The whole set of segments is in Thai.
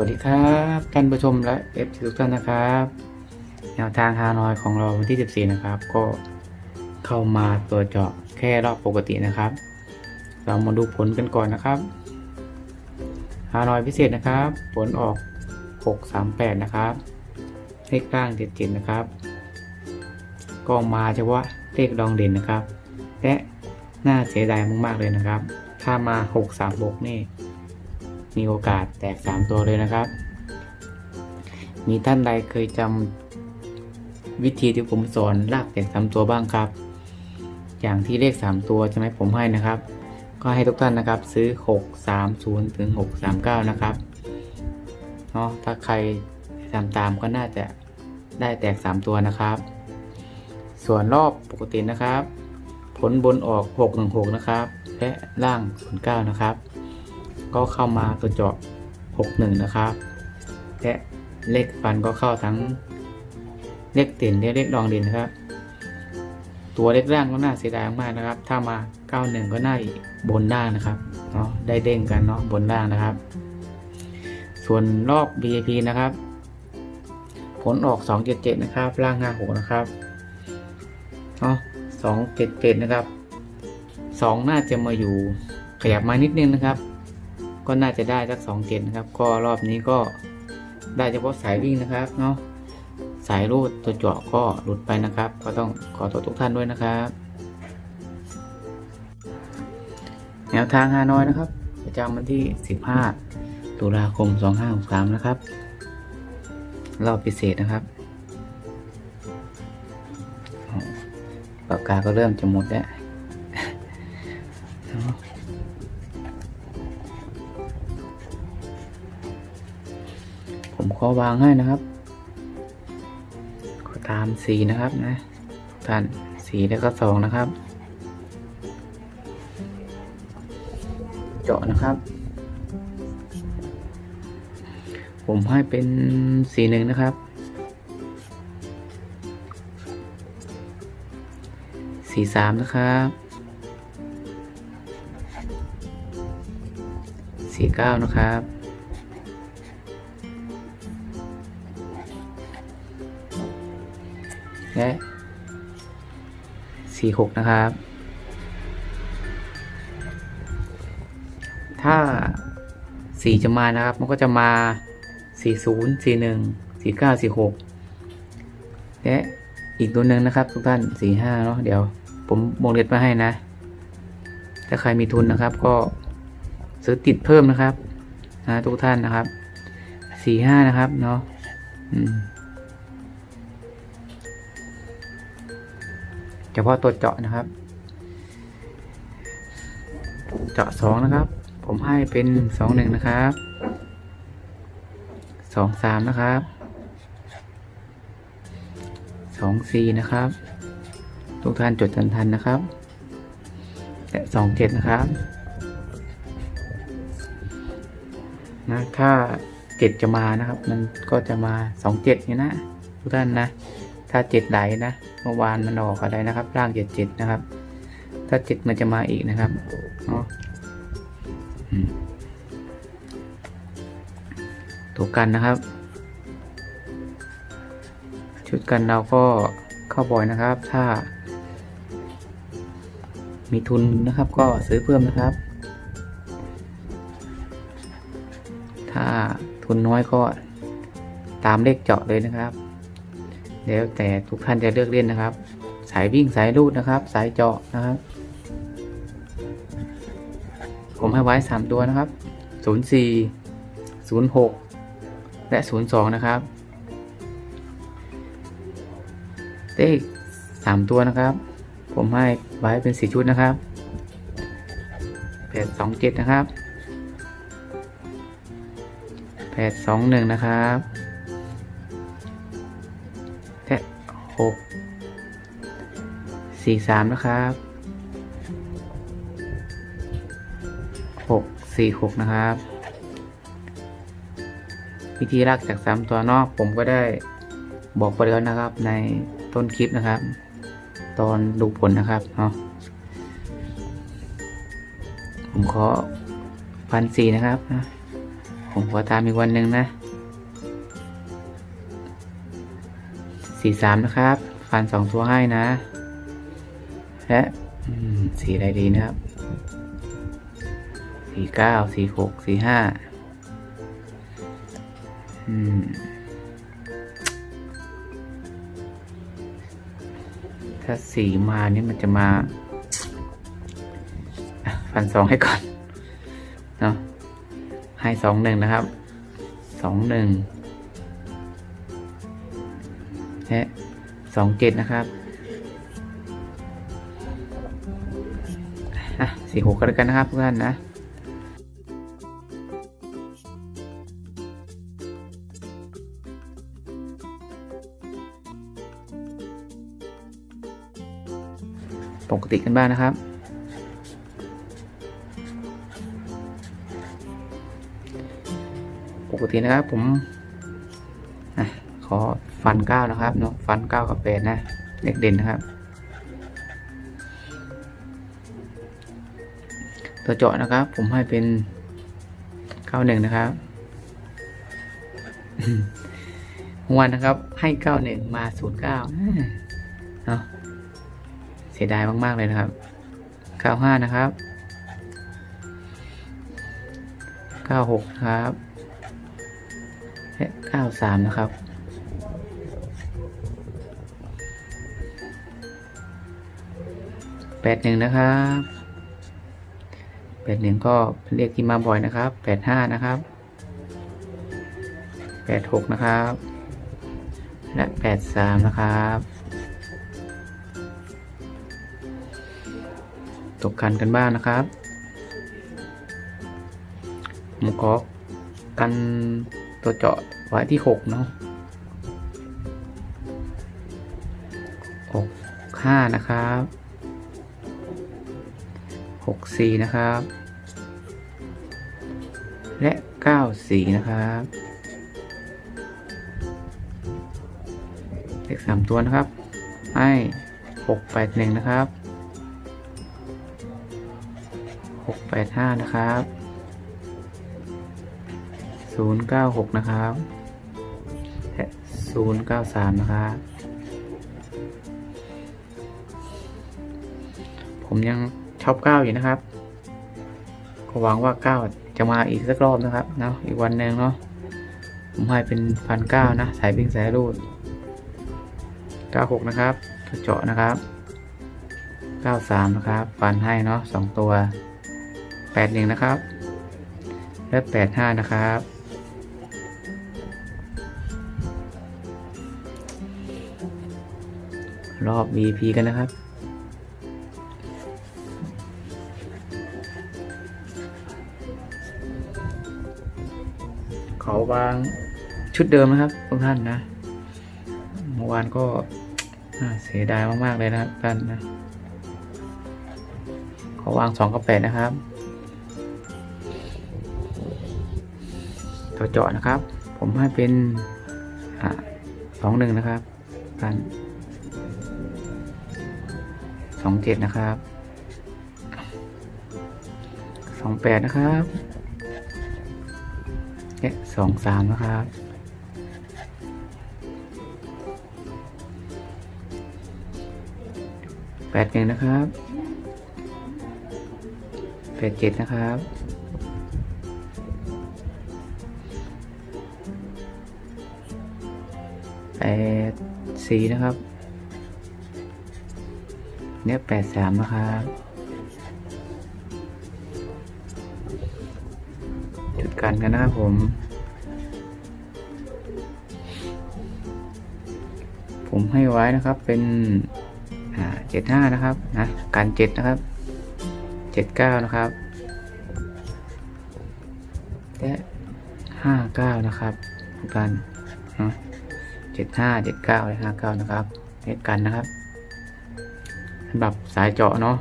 วัสดีครับท่านผู้ชมและเอฟทุกท่านนะครับแนวทางฮานอยของเราวันที่ 14 นะครับ ก็เข้ามาตัวเจาะแค่รอบปกตินะครับ เรามาดูผลกันก่อนนะครับฮานอยพิเศษนะครับ ผลออก 638 นะครับเลขล่าง77นะครับ ก็มาเฉพาะเลขดองเด่นนะครับ และน่าเสียดายมากๆเลยนะครับ ถ้ามา 636 นี่ มีโอกาสแตก 3 ตัวเลยนะครับ มีท่านใดเคยจำวิธีที่ผมสอนลากแตกสามตัวบ้างครับ อย่างที่เลข 3 ตัวใช่ไหมผมให้นะครับ ก็ให้ทุกท่านนะครับซื้อ 630ถึง639 นะครับเนาะถ้าใครทำตามก็น่าจะได้แตก 3 ตัวนะครับ ส่วนรอบปกตินะครับ ผลบนออก 616 นะครับ และล่าง09นะครับ ก็เข้ามาตัวเจาะ61 นะครับ และเลขฟันก็เข้าทั้งเลขเด่นและเลขรองเด่นนะครับ ตัวเลขล่างก็น่าเสียดายมากนะครับ ถ้ามา 91 ก็น่าบนล่างนะครับเนาะได้เด้งกันเนาะบนล่างนะครับ ส่วนรอบ VIP นะครับ ผลออก 277 นะครับล่าง56นะครับเนาะ277 นะครับ 2 น่าจะมาอยู่ขยับมานิดนึงนะครับ ก็น่าจะได้สักสองเจ็ดนะครับ ก็รอบนี้ก็ได้เฉพาะสายวิ่งนะครับเนาะสายรูดตัวเจาะก็หลุดไปนะครับ ก็ต้องขอโทษทุกท่านด้วยนะครับ แนวทางฮานอยนะครับ ประจำวันที่ 15 ตุลาคม 2563 นะครับ รอบพิเศษนะครับปากกาก็เริ่มจะหมดแล้ว ผมขอวางให้นะครับ ก็ตามสีนะครับนะท่านสีแล้วก็สองนะครับ เจาะนะครับ ผมให้เป็นสีหนึ่งนะครับ สีสามนะครับ สีเก้านะครับ สี่หกนะครับ ถ้าสี่จะมานะครับ มันก็จะมาสี่ศูนย์สี่หนึ่งสี่เก้าสี่หกและอีกตัวหนึ่งนะครับ ทุกท่านสี่ห้าเนาะเดี๋ยว ผมวงเล็บมาให้นะ ถ้าใครมีทุนนะครับ ก็ซื้อติดเพิ่มนะครับนะทุกท่านนะครับสี่ห้านะครับเนาะอืม เฉพาะตัวเจาะนะครับ เจาะสองนะครับ ผมให้เป็นสองหนึ่งนะครับสองสามนะครับสองสี่นะครับ ทุกท่านจดทันทันนะครับและสองเจ็ดนะครับนะถ้าเจ็ดจะมานะครับ มันก็จะมาสองเจ็ดนี่นะ ทุกท่านนะ ถ้าเจ็ดไหลนะเมื่อวานมันออกอะไรนะครับ ร่างเจ็ดเจ็ดนะครับ ถ้าเจ็ดมันจะมาอีกนะครับเนาะตัวกันนะครับ ชุดกันเราก็เข้าบ่อยนะครับ ถ้า มีทุนนะครับก็ซื้อเพิ่มนะครับ ถ้าทุนน้อยก็ตามเลขเจาะเลยนะครับ แล้วแต่ทุกท่านจะเลือกเล่นนะครับ สายวิ่งสายรูดนะครับ สายเจาะนะครับ ผมให้ไว้ 3 ตัวนะครับ 04 06 และ 02 นะครับเลข3ตัวนะครับ ผมให้ไว้เป็น 4 ชุดนะครับ827 นะครับ 821 นะครับ หกสี่สามนะครับหกสี่หกนะครับ วิธีลากจากสามตัวนอกผมก็ได้บอกไปแล้วนะครับ ในต้นคลิปนะครับ ตอนดูผลนะครับเนาะผมขอพันสี่นะครับนะผมขอตามอีกวันหนึ่งนะ สี่สามนะครับ ฟันสองตัวให้นะ และสีอะไรดีนะครับสี่เก้าสี่หกสี่ห้าถ้าสีมานี่มันจะมาฟันสองให้ก่อนเนาะให้สองหนึ่งนะครับสองหนึ่ง และสองเจ็ดนะครับอะสี่หกก็แล้วกันนะครับเพื่อนนะปกติกันบ้างนะครับ ปกตินะครับผมอะขอ ฟันเก้านะครับเนาะฟันเก้ากับแปดนะเด็กเด่นนะครับ ตัวเจาะนะครับ ผมให้เป็นเก้าหนึ่งนะครับเมื่อวันนะครับ ให้เก้าหนึ่งมาศูนย์เก้าเนาะเสียดายมาก ๆ เลยนะครับ95นะครับ96นะครับและ93นะครับ 81นะครับ81ก็เป็นเลขที่มาบ่อยนะครับ85นะครับ86นะครับ และ83นะครับ ตกกันกันบ้างนะครับผมขอกันตัวเจาะไว้ที่หกเนาะหกห้านะครับ หกสี่นะครับ และเก้าสี่นะครับเลขสามตัวนะครับ ให้หกแปดหนึ่งนะครับหกแปดห้านะครับศูนย์เก้าหกนะครับและศูนย์เก้าสามนะครับ ผมยัง ชอบเก้าอยู่นะครับก็หวังว่าเก้าจะมาอีกสักรอบนะครับเนาะอีกวันหนึ่งเนาะผมให้เป็นพันเก้านะสายวิ่งสายรูดเก้าหกนะครับตัวเจาะนะครับเก้าสามนะครับฟันให้เนาะสองตัวแปดหนึ่งนะครับ และแปดห้านะครับรอบ VP กันนะครับ ขอวางชุดเดิมนะครับทุกท่านนะเมื่อวานก็เสียดายมากๆเลยนะครับท่านนะขอวางสองกับแปดนะครับตัวเจาะนะครับ ผมให้เป็นสองหนึ่งนะครับกันสองเจ็ดนะครับสองแปดนะครับ และสองสามนะครับแปดหนึ่งนะครับแปดเจ็ดนะครับแปดสี่นะครับ เนี่ยแปดสามนะครับ กันกันนะครับผม ผมให้ไว้นะครับเป็นเจ็ดห้านะครับนะกันเจ็ดนะครับเจ็ดเก้านะครับและห้าเก้านะครับกท่านเนะเจ็ดห้าเจ็ดเก้าและห้าเก้านะครับเน็กันนะครับสำหรับสายเจาะเนาะ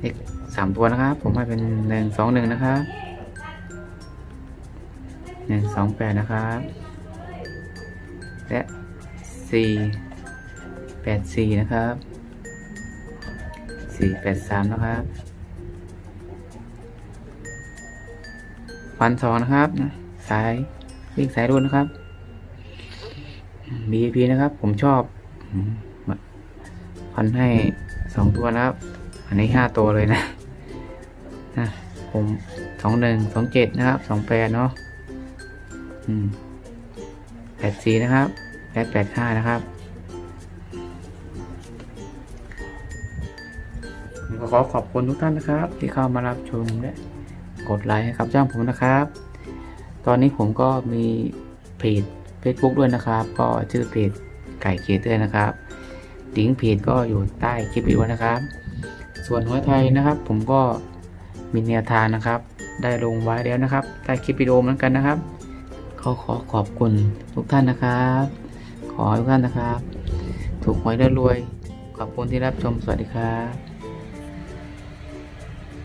เลข สามตัวนะครับ ผมให้เป็นหนึ่งสองหนึ่งนะครับหนึ่งสองแปดนะครับ และสี่แปดสี่นะครับสี่แปดสามนะครับฟันสองนะครับสายวิ่งสายรุ่นนะครับ BAP นะครับ ผมชอบพันให้สองตัวนะครับ อันนี้ห้าตัวเลยนะ ผมสองหนึ่งสองเจ็ดนะครับสองแปดเนาะอืมแปดสี่นะครับแปดแปดห้านะครับผมก็ขอขอบคุณทุกท่านนะครับ ที่เข้ามารับชมและกดไลค์ให้กับช่องผมนะครับ ตอนนี้ผมก็มีเพจ Facebook ด้วยนะครับ ก็ชื่อเพจไก่เคเตอร์นะครับลิงก์เพจก็อยู่ใต้คลิปวิดีโอนะครับ ส่วนหัวไทยนะครับ ผมก็ มีแนวทางนะครับ ได้ลงไว้แล้วนะครับใต้คลิปวิดีโอเหมือนกันนะครับขอขอขอบคุณทุกท่านนะครับ ขอให้ทุกท่านนะครับ ถูกหวยได้รวย ขอบคุณที่รับชมสวัสดีครับ